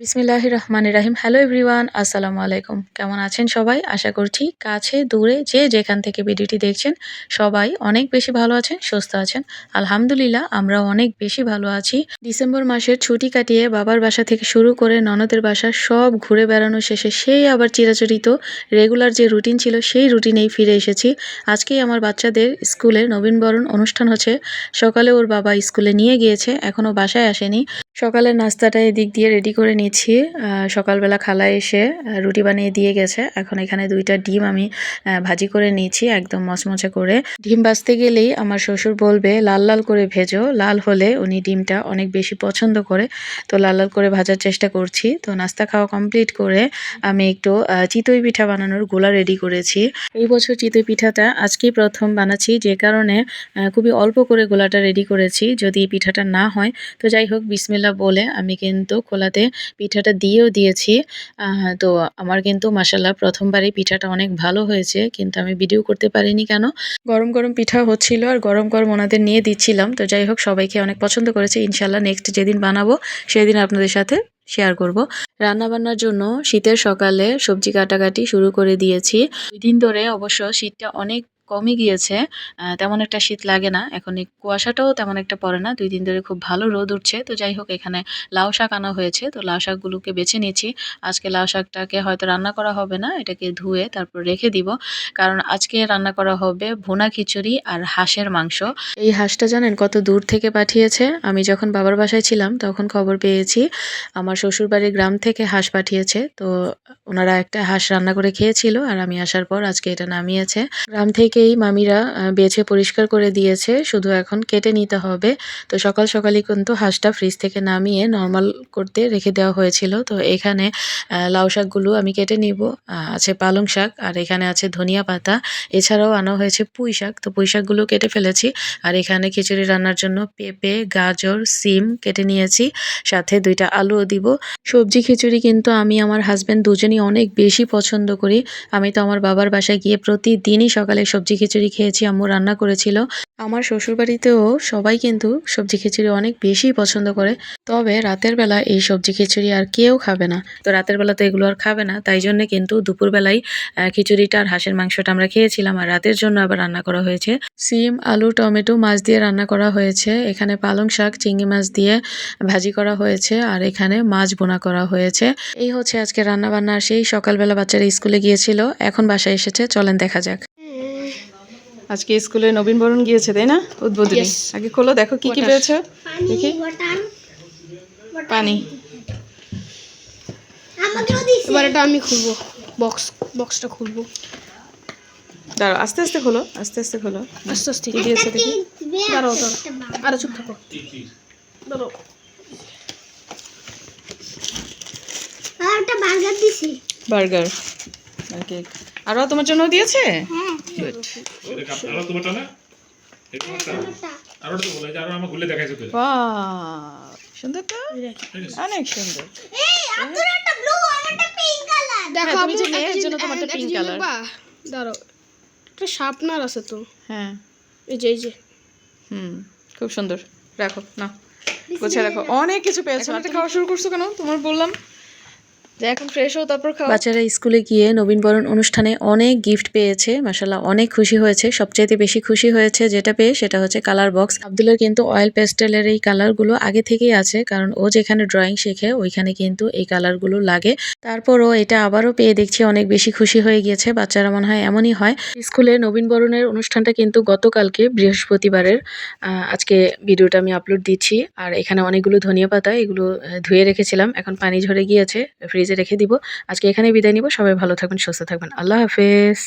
বিসমিল্লাহ রহমান রাহিম। Hello everyone আসসালামু আলাইকুম। কেমন আছেন সবাই? আশা করছি কাছে, দূরে, যে যেখান থেকে ভিডিওটি দেখছেন, সবাই অনেক বেশি ভালো আছেন, সুস্থ আছেন। আলহামদুলিল্লাহ আমরা অনেক বেশি ভালো আছি। ডিসেম্বর মাসের ছুটি কাটিয়ে বাবার বাসা থেকে শুরু করে ননদের বাসা সব ঘুরে বেড়ানো শেষে সেই আবার চিরাচরিত রেগুলার যে রুটিন ছিল, সেই রুটিনেই ফিরে এসেছি। আজকেই আমার বাচ্চাদের স্কুলে নবীনবরণ অনুষ্ঠান হচ্ছে। সকালে ওর বাবা স্কুলে নিয়ে গিয়েছে এখনও বাসায় আসেনি। সকালের নাস্তাটা এদিক দিয়ে রেডি করে নিচ্ছি আহ, সকালবেলা খালা এসে রুটি বানিয়ে দিয়ে গেছে। এখন এখানে দুইটা ডিম আমি ভাজি করে নিয়েছি একদম মচমচে করে। ডিম ভাজতে গেলেই আমার শ্বশুর বলবে লাল লাল করে ভেজো। লাল হলে উনি ডিমটা অনেক বেশি পছন্দ করে। তো লাল লাল করে ভাজার চেষ্টা করছি। তো নাস্তা খাওয়া কমপ্লিট করে আমি একটু চিতই পিঠা বানানোর গোলা রেডি করেছি। এই বছর চিতই পিঠাটা আজকেই প্রথম বানাচ্ছি। যে কারণে খুবই অল্প করে গোলাটা রেডি করেছি। যদি পিঠাটা না হয় তো যাই হোক বিসমিল্লা বলে আমি কিন্তু খোলাতে পিঠাটা দিয়েও দিয়েছি। তো আমার কিন্তু মাসাল্লাহ প্রথমবারই পিঠাটা অনেক ভালো হয়েছে, কিন্তু আমি ভিডিও করতে পারিনি কেন? গরম গরম পিঠা হচ্ছিল আর গরম গরম ওনাদের নিয়ে দিচ্ছিলাম। তো যাই হোক, সবাইকে অনেক পছন্দ করেছে। ইনশাল্লাহ নেক্সট যেদিন বানাবো, সেদিন আপনাদের সাথে শেয়ার করব। রান্না বান্নার জন্য শীতের সকালে সবজি কাটাকাটি শুরু করে দিয়েছি। দুই দিন ধরে অবশ্য শীতটা অনেক কমে গিয়েছে। তেমন একটা শীত লাগে না। এখন এই কুয়াশাটাও তেমন একটা পড়ে না। দুই দিন ধরে খুব ভালো রোদ উঠছে। তো যাই হোক, এখানে লাউ শাক আনা হয়েছে। তো লাউ শাকগুলোকে বেছে নিয়েছি আজকে লাউ শাকটাকে হয়তো রান্না করা হবে না। এটাকে ধুয়ে তারপর রেখে দিব। কারণ আজকে রান্না করা হবে ভুনা খিচুড়ি আর হাঁসের মাংস। এই হাঁসটা জানেন কত দূর থেকে পাঠিয়েছে? আমি যখন বাবার বাসায় ছিলাম, তখন খবর পেয়েছি। আমার শ্বশুরবাড়ির গ্রাম থেকে হাঁস পাঠিয়েছে। তো ওনারা একটা হাঁস রান্না করে খেয়েছিল। আর আমি আসার পর আজকে এটা নামিয়েছে। গ্রাম থেকেই মামিরা বেছে পরিষ্কার করে দিয়েছে, শুধু এখন কেটে নিতে হবে। তো সকাল সকালই কিন্তু হাঁসটা ফ্রিজ থেকে নামিয়ে নর্মাল করতে রেখে দেওয়া হয়েছিল। তো এখানে লাউ শাকগুলো আমি কেটে নিব। আছে পালং শাক, আর এখানে আছে ধনিয়া পাতা। এছাড়াও আনা হয়েছে পুঁই শাক। তো পুঁই শাকগুলো কেটে ফেলেছি। আর এখানে খিচুড়ি রান্নার জন্য পেঁপে, গাজর, সিম কেটে নিয়েছি। সাথে দুইটা আলুও দিব। সবজি খিচুড়ি কিন্তু আমি আমার হাজব্যান্ড দুজনই অনেক বেশি পছন্দ করি। আমি তো আমার বাবার বাসায় গিয়ে প্রতিদিনই সকালে সবজি খিচুড়ি খেয়েছি, আম্মু রান্না করেছিল। আমার শ্বশুরবাড়িতেও সবাই কিন্তু সবজি খিচুড়ি অনেক বেশি পছন্দ করে। তবে রাতের বেলা এই সবজি খিচুড়ি আর কেউ খাবে না। তো রাতের বেলা তো এগুলো আর খাবে না। তাই জন্য কিন্তু দুপুরবেলায় খিচুড়িটা আর হাঁসের মাংসটা আমরা খেয়েছিলাম। আর রাতের জন্য আবার রান্না করা হয়েছে। সিম, আলু, টমেটো মাছ দিয়ে রান্না করা হয়েছে। এখানে পালং শাক, চিংড়ি মাছ দিয়ে ভাজি করা হয়েছে। আর এখানে মাছ বোনা করা হয়েছে। এই হচ্ছে আজকে রান্না বান্না সেই সকালবেলা বাচ্চারা স্কুলে গিয়েছিল। এখন বাসায় এসেছে। চলেন দেখা যাক। আজকে স্কুলে নবীন বরণ গিয়েছে তাই না? উদ্বোধনী। আগে খোলো দেখো কি কি. পেয়েছ? দেখি। পানি। এবার এটা আমি খুলবো। বক্স বক্সটা খুলবো। দাঁড়াও আস্তে আস্তে খোলো আস্তে আস্তে খোলো। আস্তে আস্তে। কি দিয়েছে দেখি। দাঁড়াও দাঁড়াও। আরে চুপ থাকো। দাঁড়াও। বার্গার দিছে। বার্গার আর কেক। আরও তোমার জন্য দিয়েছে? সুন্দর তো? অনেক সুন্দর। এই আপনার একটা ব্লু আর একটা পিঙ্ক কালার দেখো হ্যাঁ, তুমি যে মেয়ের জন্য তোমারটা একটা? দাঁড়াও। শার্পনার আছে তো। হ্যাঁ। এই যে এই যে। হুম খুব সুন্দর। রাখো না গুছিয়ে রাখো। অনেক কিছু পেয়েছ। খাওয়া শুরু করছ কেন? তোমার বললাম। এখন ফ্রেশ হও, তারপর খাও। বাচ্চারা স্কুলে গিয়ে নবীনবরণ অনুষ্ঠানে অনেক গিফট পেয়েছে মাসাল্লাহ অনেক খুশি হয়েছে। সবচাইতে বেশি খুশি হয়েছে যেটা পেয়ে, সেটা হচ্ছে কালার বক্স আব্দুলের কিন্তু অয়েল পেস্টেলের এই কালারগুলো আগে থেকেই আছে, কারণ ও যেখানে ড্রয়িং শেখে, ওইখানে কিন্তু এই কালারগুলো লাগে। তারপরও এটা আবারও পেয়ে দেখছি অনেক বেশি খুশি হয়ে গিয়েছে, বাচ্চারা মনে হয় এমনই হয়। স্কুলে নবীনবরণের অনুষ্ঠানটা কিন্তু গতকালকে, বৃহস্পতিবারের আজকে ভিডিওটা আমি আপলোড দিচ্ছি। আর এখানে অনেকগুলো ধনিয়া পাতা, এগুলো ধুয়ে রেখেছিলাম, এখন পানি ঝরে গিয়েছে ফ্রিজে রেখে দিব। আজকে এখানে বিদায় নিব। সবাই ভালো থাকবেন সুস্থ থাকবেন। আল্লাহ হাফেজ।